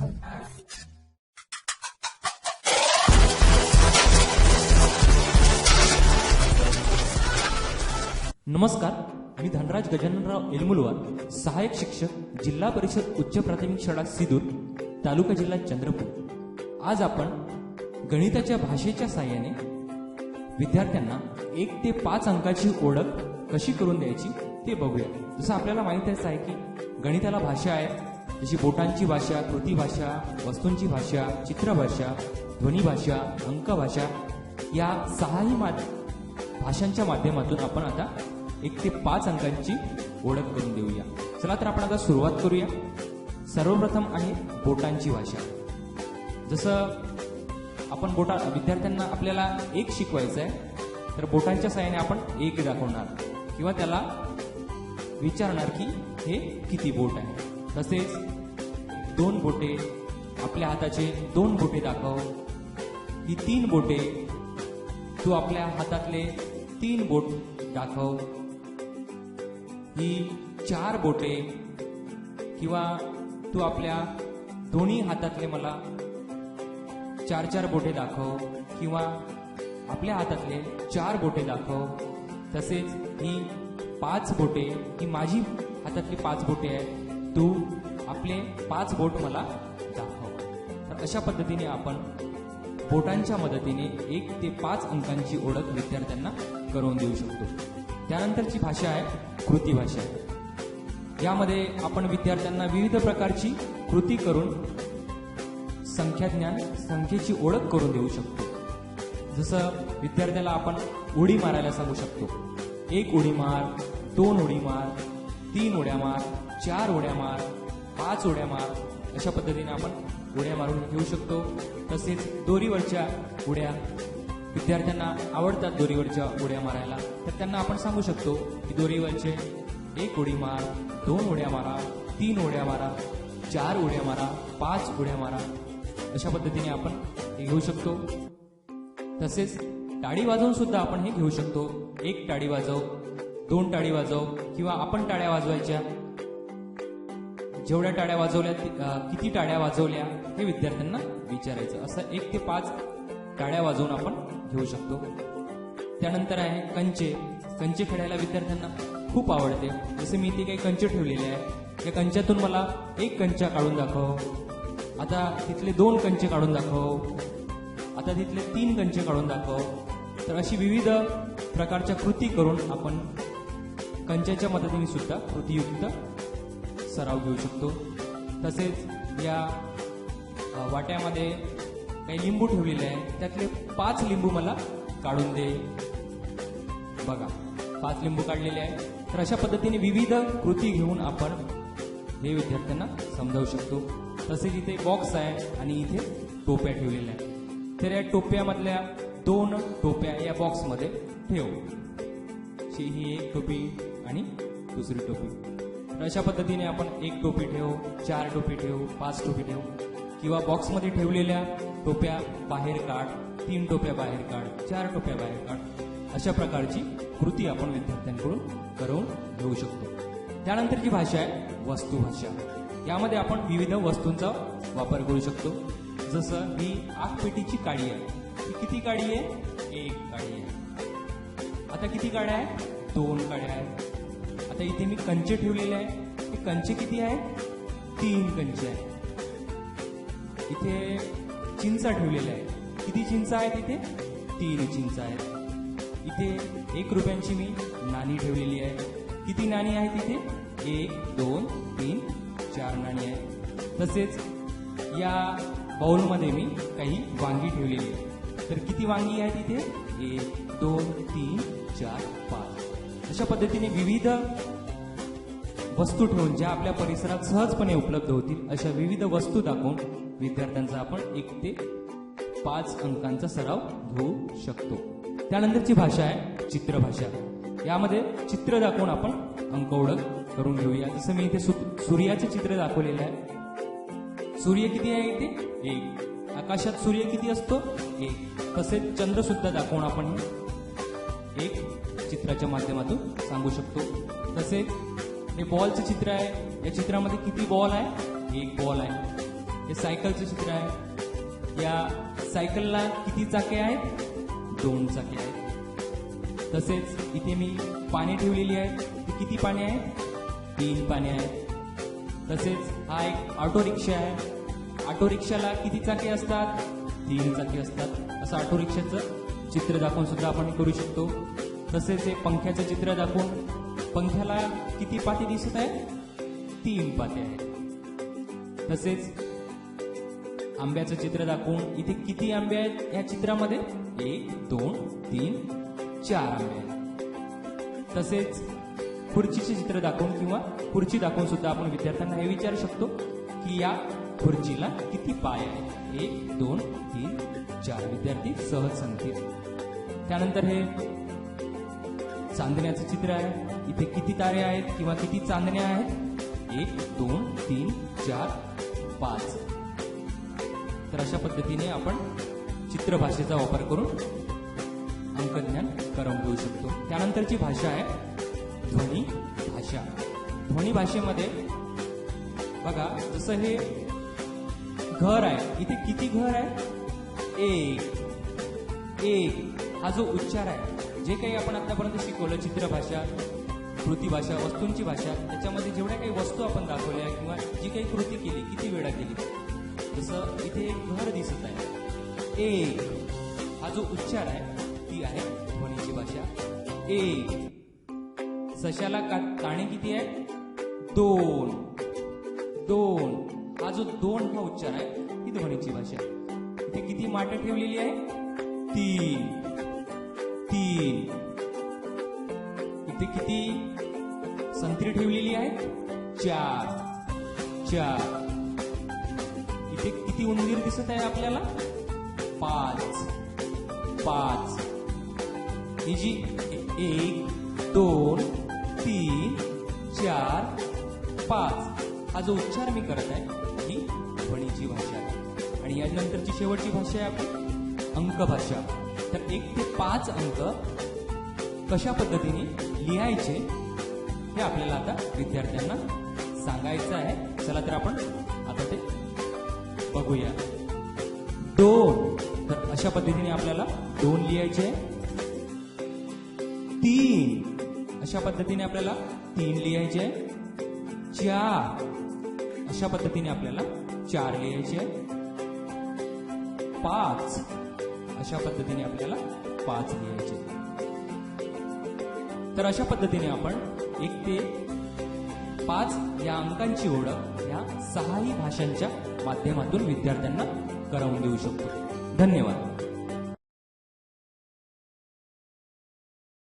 नमस्कार मी धनराज गजाननराव एलमुलवार सहाय्यक शिक्षक जिल्हा परिषद उच्च प्राथमिक शाळा सिदूर तालुका जिल्हा चंद्रपूर. आज आपण गणिताच्या भाषेच्या साह्याने विद्यार्थ्यांना एक ते पाच अंकाची ओळख कशी करून द्यायची ते बघूया. जसं आपल्याला माहीतच आहे की गणिताला भाषा आहे जशी बोटांची भाषा कृती भाषा वस्तूंची भाषा चित्रभाषा ध्वनी भाषा अंक भाषा या सहाही मा भाषांच्या माध्यमातून आपण आता एक ते पाच अंकांची ओळख करून देऊया. चला तर आपण आता सुरुवात करूया. सर्वप्रथम आहे बोटांची भाषा. जसं आपण बोटा विद्यार्थ्यांना आपल्याला एक शिकवायचं आहे तर बोटांच्या सहाय्याने आपण एक दाखवणार. किंवा त्याला विचारणार की हे किती बोट आहे? तसेच दोन बोटे आपल्या हाताचे दोन बोटे दाखव. ही तीन बोटे तू आपल्या हातातले तीन बोट दाखव. ही चार बोटे किंवा तू आपल्या दोन्ही हातातले मला चार चार बोटे दाखव किंवा आपल्या हातातले चार बोटे दाखव. तसेच ही पाच बोटे ही माझी हातातली पाच बोटे आहेत. तू आपले पाच बोट मला दाखव. तर अशा पद्धतीने आपण बोटांच्या मदतीने एक ते पाच अंकांची ओळख विद्यार्थ्यांना करून देऊ शकतो. त्यानंतरची भाषा आहे कृती भाषा. यामध्ये आपण विद्यार्थ्यांना विविध प्रकारची कृती करून संख्याज्ञान संख्येची ओळख करून देऊ शकतो. जसं विद्यार्थ्याला आपण उडी मारायला सांगू शकतो. एक उडी मार दोन उडी मार तीन उड्या मार चार उड्या मार पाच उड्या मार. अशा पद्धतीने आपण उड्या मारून घेऊ शकतो. तसेच दोरीवरच्या उड्या. विद्यार्थ्यांना आवडतात दोरीवरच्या उड्या मारायला. तर त्यांना आपण सांगू शकतो की दोरीवरचे एक उडी मार दोन उड्या मारा तीन उड्या मारा चार उड्या मारा पाच उड्या मारा. अशा पद्धतीने आपण हे घेऊ शकतो. तसेच टाळी वाजवून सुद्धा आपण हे घेऊ शकतो. एक टाळी वाजव दोन टाळी वाजव किंवा आपण टाळ्या वाजवायच्या. जेवढ्या टाळ्या वाजवल्या किती टाळ्या वाजवल्या हे विद्यार्थ्यांना विचारायचं. असं एक ते पाच टाळ्या वाजवून आपण घेऊ शकतो. त्यानंतर आहे कंचे. कंचे खेळायला विद्यार्थ्यांना खूप आवडते. जसे मी इथे काही कंचे ठेवलेले आहे त्या कंच्यातून मला एक कंचा काढून दाखव. आता तिथले दोन कंचे काढून दाखव. आता तिथले तीन कंचे काढून दाखव. तर अशी विविध प्रकारच्या कृती करून आपण कंच्याच्या मदतीने सुद्धा कृतीयुक्त सराव घेऊ शकतो. तसेच या वाट्यामध्ये काही लिंबू ठेवलेले आहे त्यातले पाच लिंबू मला काढून दे. बघा पाच लिंबू काढलेले आहे तर अशा पद्धतीने विविध कृती घेऊन आपण हे विद्यार्थ्यांना समजावू शकतो. तसेच इथे बॉक्स आहे आणि इथे टोप्या ठेवलेल्या आहेत. तर या टोप्यामधल्या दोन टोप्या या बॉक्समध्ये ठेव. ही एक टोपी आणि दुसरी टोपी. अशा पद्धतीने आपण एक टोपी ठेवू चार टोपी ठेवू पाच टोपी ठेवू. किंवा बॉक्समध्ये ठेवलेल्या टोप्या बाहेर काढ तीन टोप्या बाहेर काढ चार टोप्या बाहेर काढ. अशा प्रकारची कृती आपण विद्यार्थ्यांकडून करून घेऊ शकतो. त्यानंतरची भाषा आहे वस्तुभाषा. यामध्ये आपण विविध वस्तूंचा वापर करू शकतो. जसं ही आगपेटीची काडी आहे. ही किती काडी आहे? एक काडी आहे. आता किती काड्या आहेत? दोन काड्या आहेत. आता इथे मी कंचे ठेवलेले आहे. हे कंचे किती आहे? तीन कंचे आहे. इथे चिंचा ठेवलेल्या आहे. किती चिंचा आहेत इथे? तीन चिंचा आहेत. इथे एक रुपयांची मी नाणी ठेवलेली आहे. किती नाणी आहेत इथे? एक दोन तीन चार नाणी आहेत. तसेच या बाउलमध्ये मी काही वांगी ठेवलेली आहे. तर किती वांगी आहेत इथे? एक दोन तीन चार पाच. अशा पद्धतीने विविध वस्तू ठेवून ज्या आपल्या परिसरात सहजपणे उपलब्ध होतील अशा विविध वस्तू दाखवून विद्यार्थ्यांचा आपण एक ते पाच अंकांचा सराव घेऊ शकतो. त्यानंतरची भाषा आहे चित्रभाषा. यामध्ये चित्र दाखवून आपण अंक ओळख करून घेऊया. जसं मी इथे सु- सूर्याचे चित्र दाखवलेलं आहे. सूर्य किती आहे इथे? एक. आकाशात सूर्य किती असतो? एक. तसेच चंद्र सुद्धा दाखवून आपण एक चित्राच्या माध्यमातून सांगू शकतो. तसेच हे बॉलचं चित्र आहे. या चित्रामध्ये किती बॉल आहे? एक बॉल आहे. हे सायकलचं चित्र आहे. या सायकलला किती चाके आहेत? दोन चाके आहेत. तसेच इथे मी पाने ठेवलेली आहेत. ती किती पाने आहेत? तीन पाने आहेत. तसेच हा एक ऑटो रिक्षा आहे. ऑटो रिक्षाला किती चाके असतात? तीन चाके असतात. असं ऑटो रिक्षाचं चित्र दाखवून सुद्धा आपण करू शकतो. तसेच हे पंख्याचं चित्र दाखवून पंख्याला किती पाती दिसत आहेत? तीन पाते आहेत. तसेच आंब्याचं चित्र दाखवून इथे किती आंबे आहेत या चित्रामध्ये? एक दोन तीन चार आंबे आहेत. तसेच खुर्चीचे चित्र दाखवून किंवा खुर्ची दाखवून सुद्धा आपण विद्यार्थ्यांना हे विचारू शकतो की या खुर्चीला किती पाय आहेत? एक दोन तीन चार. विद्यार्थी सहज सांगतील. त्यानंतर हे चांदण्याचं चित्र आहे. इथे किती तारे आहेत किंवा किती चांदण्या आहेत? एक दोन तीन चार पाच. तर अशा पद्धतीने आपण चित्रभाषेचा वापर करून अंकज्ञान करून घेऊ शकतो. त्यानंतरची भाषा आहे ध्वनी भाषा. ध्वनी भाषेमध्ये बघा जसं हे घर आहे. इथे किती घर आहे? एक. एक. हा जो उच्चार आहे जे काही आपण आतापर्यंत शिकवलं चित्रभाषा कृती भाषा वस्तूंची भाषा त्याच्यामध्ये जेवढ्या काही वस्तू आपण दाखवल्या किंवा जी काही कृती केली किती वेळा केली जसं इथे एक घर दिसत आहे. एक. हा जो उच्चार आहे ती आहे ध्वनीची भाषा. एक. सशाला का काणे किती आहे दोन. दोन. हा जो दोन हा उच्चार आहे ही ध्वनीची भाषा इथे किती माटं ठेवलेली आहे? तीन. इथे किती संत्री ठेवलेली आहे चार. चार. इथे किती उंदीर दिसत आहे आपल्याला? पाच. पाच. ही जी एक दोन तीन चार पाच. हा जो उच्चार मी करत आहे ही ध्वनीची भाषा आहे. आणि यानंतरची शेवटची भाषा आहे आपली अंक भाषा तर एक ते पाच अंक कशा पद्धतीने लिहायचे हे आपल्याला आता विद्यार्थ्यांना सांगायचं आहे चला तर आपण आता ते बघूया दोन तर अशा पद्धतीने आपल्याला दोन लिहायचे आहे. तीन अशा पद्धतीने आपल्याला तीन लिहायचे आहे. चार अशा पद्धतीने आपल्याला चार लिहायचे आहे. पाच अशा पद्धतीने आपल्याला पाच लिहायचे. तर अशा पद्धतीने आपण एक ते पाच या अंकांची ओळख या सहाही भाषांच्या माध्यमातून विद्यार्थ्यांना करवून देऊ शकतो. धन्यवाद.